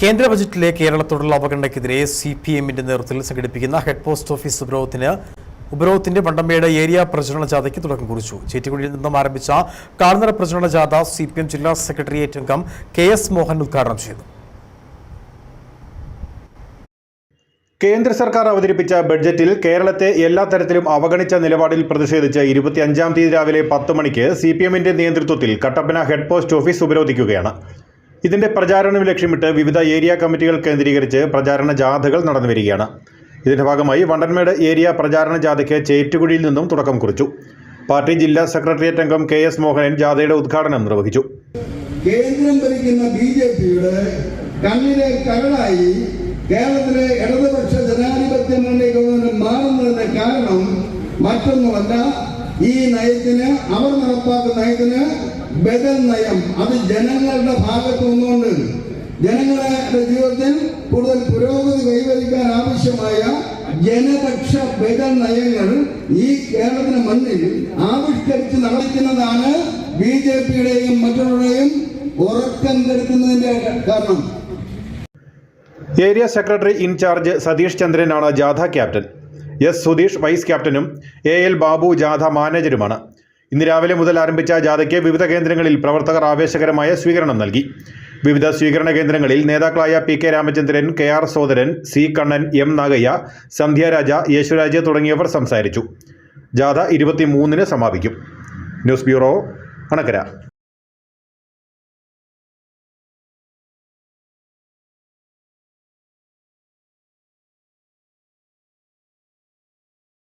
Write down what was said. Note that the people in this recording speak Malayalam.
കേന്ദ്ര ബജറ്റിലെ കേരളത്തോടുള്ള അവഗണനയ്ക്കെതിരെ സി പി എമ്മിന്റെ നേതൃത്വത്തിൽ സംഘടിപ്പിക്കുന്ന ഹെഡ് പോസ്റ്റ് ഓഫീസ് ഉപരോധത്തിന് ഉപരോധത്തിന്റെ വണ്ടമ്പേട് ഏരിയ പ്രചരണ ജാഥയ്ക്ക് തുടക്കം കുറിച്ചു. ചേറ്റിക്കുഴിയിൽ നിന്നും ആരംഭിച്ച കാൽനട പ്രചരണ ജാഥ സി പി എം ജില്ലാ സെക്രട്ടേറിയറ്റ് അംഗം കെ എസ് മോഹൻ ഉദ്ഘാടനം ചെയ്തു. കേന്ദ്ര സർക്കാർ അവതരിപ്പിച്ച ബഡ്ജറ്റിൽ കേരളത്തെ എല്ലാ തരത്തിലും അവഗണിച്ച നിലപാടിൽ പ്രതിഷേധിച്ച് ഇരുപത്തിയഞ്ചാം തീയതി രാവിലെ പത്ത് മണിക്ക് സി പി എമ്മിന്റെ നേതൃത്വത്തിൽ കട്ടപ്പന ഹെഡ് പോസ്റ്റ് ഓഫീസ് ഉപരോധിക്കുകയാണ്. ഇതിന്റെ പ്രചാരണം ലക്ഷ്യമിട്ട് വിവിധ ഏരിയ കമ്മിറ്റികൾ കേന്ദ്രീകരിച്ച് പ്രചാരണ ജാഥകൾ നടന്നു വരികയാണ്. ഇതിന്റെ ഭാഗമായി വണ്ടൻമേട് ഏരിയ പ്രചാരണ ജാഥയ്ക്ക് ചേറ്റുകുഴിയിൽ നിന്നും തുടക്കം കുറിച്ചു. പാർട്ടി ജില്ലാ സെക്രട്ടേറിയറ്റ് അംഗം കെ എസ് മോഹനൻ ജാഥയുടെ ഉദ്ഘാടനം നിർവഹിച്ചു. കേന്ദ്രം ഭരിക്കുന്ന ബി ജെ പിയുടെ കണ്ണിലെ കരടായി കേരളത്തിലെ ഇടതുപക്ഷ ജനാധിപത്യ മുന്നണി ഗവൺമെന്റ് മാറുന്നതിന്റെ കാരണം മറ്റൊന്നുമല്ല ഈ നയത്തിന് അവർ നടപ്പാക്കുന്ന നയത്തിന് ബദൽ നയം. അത് ജനങ്ങളുടെ ഭാഗത്ത് നിന്നുകൊണ്ട് ജനങ്ങളുടെ ജീവിതത്തിൽ കൂടുതൽ പുരോഗതി കൈവരിക്കാൻ ആവശ്യമായ ജനപക്ഷ ബദൽ നയങ്ങൾ ഈ കേരളത്തിന് മണ്ണിൽ ആവിഷ്കരിച്ച് നടക്കുന്നതാണ് ബി ജെ പിയുടെയും മറ്റുള്ളവരുടെയും ഉറക്കം കെടുക്കുന്നതിന്റെ കാരണം. Area secretary in charge Satheesh ചന്ദ്രനാണ് ജാഥ ക്യാപ്റ്റൻ. എസ് സുധീഷ് വൈസ് ക്യാപ്റ്റനും എ എൽ ബാബു ജാഥ മാനേജരുമാണ്. ഇന്ന് രാവിലെ മുതൽ ആരംഭിച്ച ജാഥയ്ക്ക് വിവിധ കേന്ദ്രങ്ങളിൽ പ്രവർത്തകർ ആവേശകരമായ സ്വീകരണം നൽകി. വിവിധ സ്വീകരണ കേന്ദ്രങ്ങളിൽ നേതാക്കളായ P K Ramachandran K R Sodaran C Kannan M Nagayya Sandhyaraja Yesuraj തുടങ്ങിയവർ സംസാരിച്ചു. ജാഥ ഇരുപത്തിമൂന്നിന് സമാപിക്കും. News bureau Anakkara.